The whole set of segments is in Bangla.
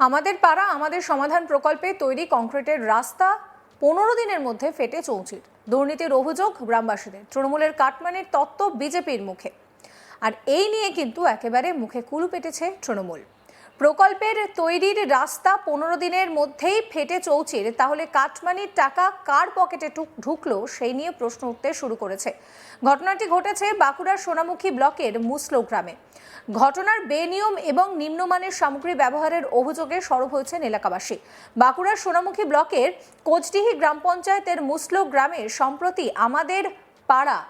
আমাদের পাড়া, আমাদের সমাধান প্রকল্পে তৈরি কংক্রিটের রাস্তা পনেরো দিনের মধ্যে ফেটে চৌচির দুর্নীতির অভিযোগ গ্রামবাসীদের, তৃণমূলের কাটমানির তত্ত্ব বিজেপির মুখে। আর এই নিয়ে কিন্তু একেবারে মুখে কুলু পেটেছে তৃণমূল। প্রকল্পের তৈরির রাস্তা পনেরো দিনের মধ্যেই ফেটে চৌচির তাহলে কাটমানির টাকা কার পকেটে ঢুক- ঢুকলো সেই নিয়ে প্রশ্ন উঠতে শুরু করেছে। ঘটনাটি ঘটেছে বাঁকুড়ার সোনামুখী ব্লকের মুসলো গ্রামে। ঘটনার বেনিয়ম এবং নিম্নমানের সামগ্রী ব্যবহারের অভিযোগে সরব হয়েছেন এলাকাবাসী। বাঁকুড়ার সোনামুখী ব্লকের কোচডিহি গ্রাম পঞ্চায়েতের মুসলো গ্রামে সম্প্রতি আমাদের পাড়া,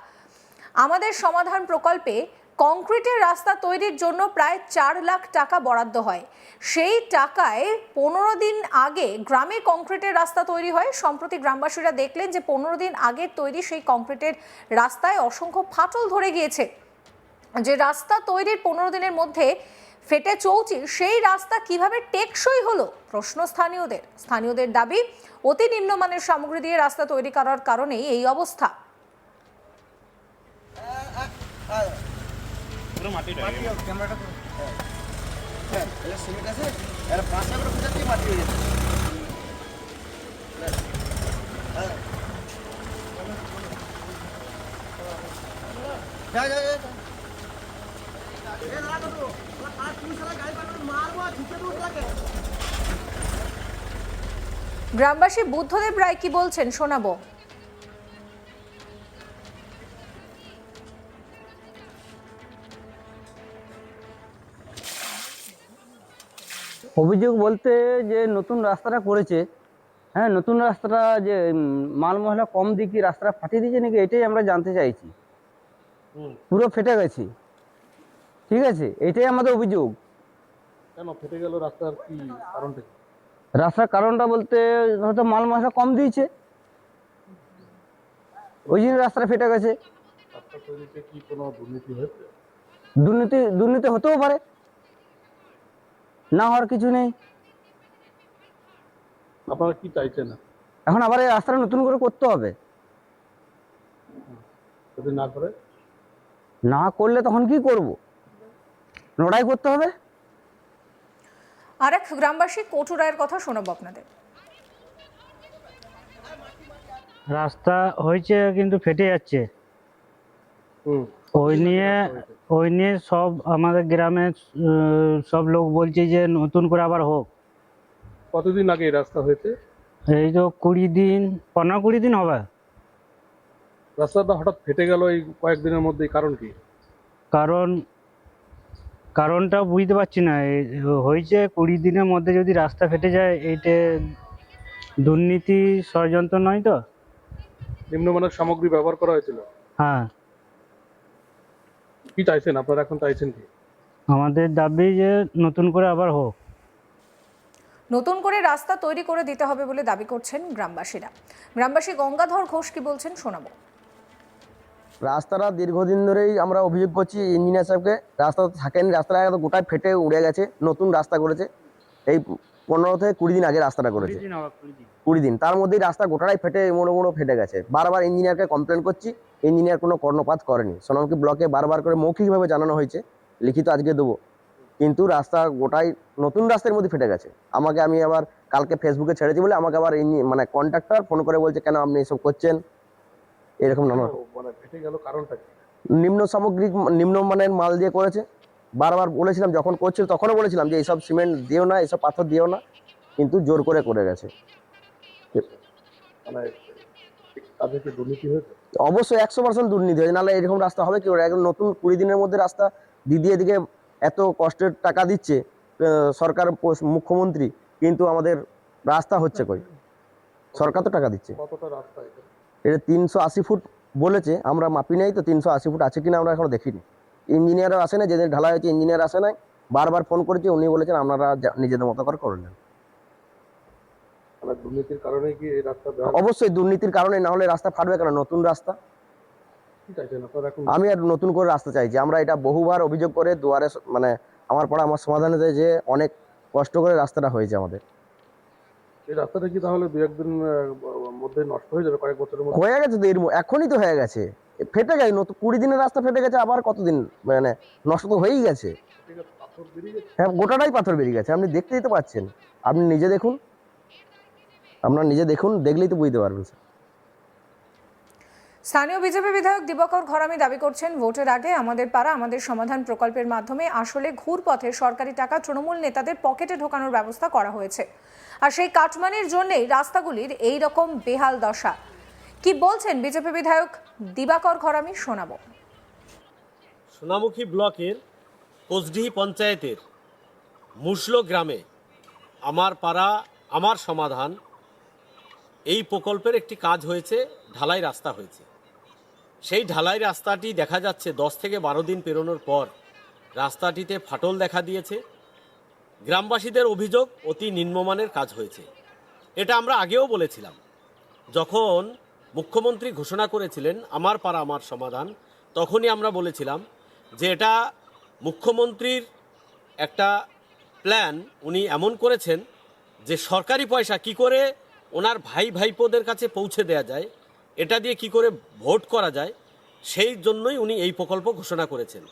আমাদের সমাধান প্রকল্পে কংক্রিটের রাস্তা তৈরির জন্য প্রায় চার লাখ টাকা বরাদ্দ হয়। সেই টাকায় পনেরো দিন আগে গ্রামে কংক্রিটের রাস্তা তৈরি হয়। সম্প্রতি গ্রামবাসীরা দেখলেন যে পনেরো দিন আগের তৈরি সেই কংক্রিটের রাস্তায় অসংখ্য ফাটল ধরে গিয়েছে। যে রাস্তা তৈরির পনেরো দিনের মধ্যে ফেটে চৌচি, সেই রাস্তা কীভাবে টেকসই হলো? প্রশ্ন স্থানীয়দের। স্থানীয়দের দাবি, অতি নিম্নমানের সামগ্রী দিয়ে রাস্তা তৈরি করার কারণেই এই অবস্থা। ক্যামেরাটা হ্যাঁ এটা সিমেন্ট আছে এর পাঁচটা করে কোথা মাটি হয়ে যাচ্ছে হ্যাঁ। যা যা যা যা। এ দাঁড়া কত? ওরা পাঁচ তিরিশ হাজার গাড়ি পাঠাবে, মারবো আর ঢুকে দেবো ওটাকে। গ্রামবাসী বুদ্ধদেব রায় কি বলছেন শোনাবো অভিযোগ বলতে যে নতুন রাস্তাটা করেছে হ্যাঁ নতুন রাস্তাটা যে মাল মশলা কম দিয়ে কি রাস্তাটা ফাটিয়ে দিয়েছে নাকি এটাই আমরা জানতে চাইছি। পুরো ফেটে গেছে। ঠিক আছে? এটাই আমাদের অভিযোগ। কেন ফেটে গেল রাস্তার কি কারণটা রাস্তার কারণটা বলতে হয়তো মাল মশলা কম দিয়েছে। ওই জন্য রাস্তাটা ফেটে গেছে। দুর্নীতি দুর্নীতি হতেও পারে। না হওয়ার কিছু নেই। আপনারা কি চাইছেন? এখন আবার এই রাস্তাটা নতুন করে করতে হবে। যদি না করে? না করলে তখন কি করব? লড়াই করতে হবে। আরেক গ্রামবাসী কটু রায়ের কথা শোনাবো আপনাদের। রাস্তা হয়েছে কিন্তু ফেটে যাচ্ছে। হুম। ওই নিয়ে ওই নিয়ে সব আমাদের গ্রামে সব লোক বলছে যে নতুন করে আবার হোক। কতদিন আগে এই রাস্তা হয়েছে? এই তো কুড়ি দিন পনেরো কুড়ি দিন হবে। রাস্তাটা হঠাৎ ফেটে গেল এই কয়েকদিনের মধ্যে কারণ কি? কারণ কারণটা বুঝতে পারছি না। এই হয়েছে কুড়ি দিনের মধ্যে যদি রাস্তা ফেটে যায় এইটা দুর্নীতি ষড়যন্ত্র নয় তো? নিম্নমানের সামগ্রী ব্যবহার করা হয়েছিল? হ্যাঁ। কি চাইছেন? আপনারা এখন চাইছেন কি? আমাদের দাবি যে নতুন করে আবার হোক। নতুন করে রাস্তা তৈরি করে দিতে হবে বলে দাবি করছেন গ্রামবাসীরা। গ্রামবাসী গঙ্গাধর ঘোষ কি বলছেন শোনাবো। রাস্তাটা দীর্ঘদিন ধরেই আমরা অভিযোগ করছি ইঞ্জিনিয়ার সাহেবকে। রাস্তা তো থাকেনি রাস্তাটা গোটায় ফেটে উড়ে গেছে নতুন রাস্তা করেছে। এই পনেরো থেকে কুড়ি দিন আগে রাস্তাটা করেছে। কুড়ি দিন। তার মধ্যেই রাস্তা গোটাটাই ফেটে মোড়ো মোড়ো ফেটে গেছে। বারবার ইঞ্জিনিয়ারকে কমপ্লেন করছি ইঞ্জিনিয়ার কোনো কর্ণপাত করেনি। সোনামুখী ব্লকে বারবার করে মৌখিকভাবে জানানো হয়েছে লিখিত আজকে দেবো। কিন্তু রাস্তা গোটাই নতুন রাস্তার মধ্যে ফেটে গেছে। আমাকে আমি আবার কালকে ফেসবুকে ছেড়েছি বলে আমাকে আবার মানে কন্ট্রাক্টর ফোন করে বলছে কেন আপনি এসব করছেন? এরকম নানা মানে নিম্ন সামগ্রিক নিম্নমানের মাল দিয়ে করেছে। বারবার বলেছিলাম যখন করছিল তখনও বলেছিলাম যে এইসব সিমেন্ট দিও না এইসব পাথর দিও না কিন্তু জোর করে করে গেছে। মানে অবশ্যই একশো পার্সেন্ট দুর্নীতি হয়েছে নাহলে এরকম রাস্তা হবে কি একদম নতুন কুড়ি দিনের মধ্যে রাস্তা দিদি এদিকে এত কষ্টের টাকা দিচ্ছে সরকার মুখ্যমন্ত্রী কিন্তু আমাদের রাস্তা হচ্ছে কই? সরকার তো টাকা দিচ্ছে। এটা তিনশো আশি ফুট বলেছে আমরা মাপি নাই তো তিনশো আশি ফুট আছে কিনা আমরা এখনও দেখিনি। ইঞ্জিনিয়ারও আসে না যেদিন ঢালা হয়েছে ইঞ্জিনিয়ার আসে নাই। বারবার ফোন করেছি উনি বলেছেন আপনারা নিজেদের মতো করে করে নেন। মানে অবশ্যই দুর্নীতির কারণে না হলে রাস্তা ফাটবে কেন? নতুন রাস্তা। আমি আর নতুন করে রাস্তা চাইছি। আমরা এটা বহুবার অভিযোগ করে দুয়ারে মানে আমার পড়া আমার সমাধানে দেয় যে অনেক কষ্ট করে রাস্তাটা হয়েছে আমাদের। এই রাস্তাটা কি তাহলে দু একদিন মধ্যে নষ্ট হয়ে যাবে কয়েক বছরের মধ্যে? হয়ে গেছে তো এর এখনই তো হয়ে গেছে। ফেটে গেছে, নতুন কুড়ি দিনের রাস্তা ফেটে গেছে, আবার কতদিন মানে নষ্ট তো হয়েই গেছে। হ্যাঁ গোটাটাই পাথর বেরিয়ে গেছে, আপনি দেখতেই তো পাচ্ছেন। আপনি নিজে দেখুন। আপনার নিজে দেখুন, দেখলেই তো বুঝতে পারবেন, স্যার। স্থানীয় বিজেপি বিধায়ক দিবাকর ঘরামি দাবি করছেন, ভোটের আগে আমাদের পাড়া, আমাদের সমাধান প্রকল্পের মাধ্যমে আসলে ঘুরপথে সরকারি টাকা তৃণমূল নেতাদের পকেটে ঢোকানোর ব্যবস্থা করা হয়েছে। আর সেই কাটমানির জন্যই রাস্তাগুলির এই রকম বেহাল দশা। কি বলছেন বিজেপি বিধায়ক দিবাকর ঘরামি শোনাবো। সোনামুখী ব্লকের কোচডিহি পঞ্চায়েতের মুসলো গ্রামে আমার পাড়া, আমার সমাধান, এই প্রকল্পের একটি কাজ হয়েছে, ঢালাই রাস্তা হয়েছে। সেই ঢালাই রাস্তাটি দেখা যাচ্ছে দশ থেকে বারো দিন পেরোনোর পর রাস্তাটিতে ফাটল দেখা দিয়েছে। গ্রামবাসীদের অভিযোগ অতি নিম্নমানের কাজ হয়েছে। এটা আমরা আগেও বলেছিলাম। যখন মুখ্যমন্ত্রী ঘোষণা করেছিলেন, আমার পাড়া আমার সমাধান। তখনই আমরা বলেছিলাম যে এটা মুখ্যমন্ত্রীর একটা প্ল্যান উনি এমন করেছেন যে সরকারি পয়সা কি করে ওনার ভাই ভাইপোদের কাছে পৌঁছে দেয়া যায়, এটা দিয়ে কি করে ভোট করা যায়, সেই জন্যই উনি এই প্রকল্প ঘোষণা করেছেন।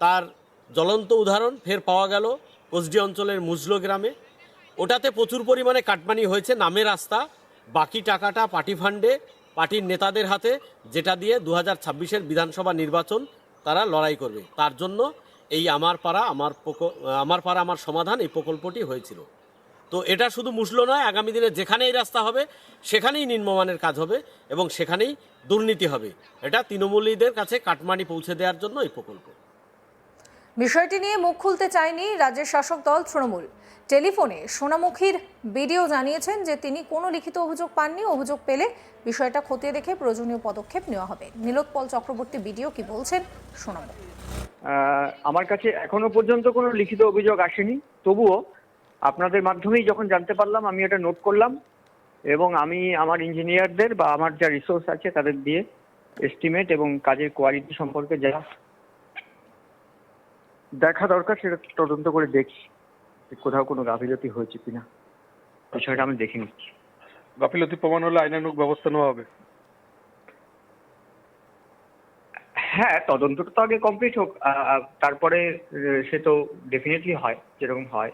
তার জ্বলন্ত উদাহরণ ফের পাওয়া গেল কোসডি অঞ্চলের মুজলো গ্রামে। ওটাতে প্রচুর পরিমাণে কাটমানি হয়েছে, নামে রাস্তা বাকি টাকাটা পার্টি ফান্ডে, পার্টির নেতাদের হাতে, যেটা দিয়ে দু হাজার ছাব্বিশের বিধানসভা নির্বাচন তারা লড়াই করবে। তার জন্য এই আমার পাড়া, আমার আমার পাড়া, আমার সমাধান এই প্রকল্পটি হয়েছিল। তো এটা শুধু মুসলো নয়, আগামী দিনে যেখানেই রাস্তা হবে, সেখানেই নিম্নমানের কাজ হবে এবং সেখানেই দুর্নীতি হবে। এটা তৃণমূলীদের কাছে কাটমানি পৌঁছে দেওয়ার জন্য এই প্রকল্প। বিষয়টি নিয়ে মুখ খুলতে চায়নি রাজ্যের শাসক দল তৃণমূল। টেলিফোনে সোনামুখীর বিডিও জানিয়েছেন যে তিনি কোনো লিখিত অভিযোগ পাননি অভিযোগ পেলে বিষয়টা খতিয়ে দেখে প্রয়োজনীয় পদক্ষেপ নেওয়া হবে। নীলোৎপল চক্রবর্তী বিডিও কি বলছেন আহ, আমার কাছে এখনও পর্যন্ত কোনো লিখিত অভিযোগ আসেনি। তবুও আপনাদের মাধ্যমেই যখন জানতে পারলাম আমি এটা নোট করলাম এবং আমি আমার ইঞ্জিনিয়ারদের বা আমার যা রিসোর্স আছে তাদের দিয়ে এস্টিমেট এবং কাজের কোয়ালিটি সম্পর্কে যা দেখা দরকার সেটা তদন্ত করে দেখি কোথাও কোনো গাফিলতি হয়েছে কিনা বিষয়টা আমি দেখে নিচ্ছি। গাফিলতি প্রমাণ হলে আইনানুগ ব্যবস্থা নেওয়া হবে। হ্যাঁ তদন্তটা তো আগে কমপ্লিট হোক। তারপরে সে তো ডেফিনেটলি হয় যেরকম হয়।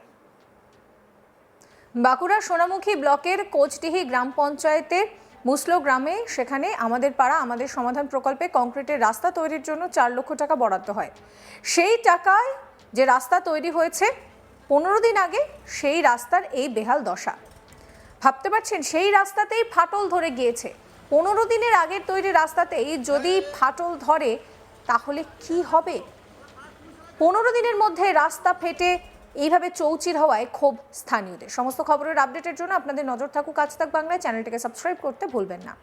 বাঁকুড়া সোনামুখী ব্লকের কোচডিহি গ্রাম পঞ্চায়েতের মুসলো গ্রামে সেখানে আমাদের পাড়া আমাদের সমাধান প্রকল্পে কংক্রিটের রাস্তা তৈরির জন্য চার লক্ষ টাকা বরাদ্দ হয়। সেই টাকায় যে রাস্তা তৈরি হয়েছে পনেরো দিন আগে সেই রাস্তার এই বেহাল দশা। ভাবতে পারছেন, সেই রাস্তাতেই ফাটল ধরে গিয়েছে। পনেরো দিনের আগের তৈরি রাস্তাতেই যদি ফাটল ধরে, তাহলে কি হবে? পনেরো দিনের মধ্যে রাস্তা ফেটে এইভাবে চৌচির হওয়ায় ক্ষোভ স্থানীয়দের। সমস্ত খবরের আপডেটের জন্য আপনাদের নজর থাকুক আজ তাক বাংলায়। চ্যানেলটিকে সাবস্ক্রাইব করতে ভুলবেন না।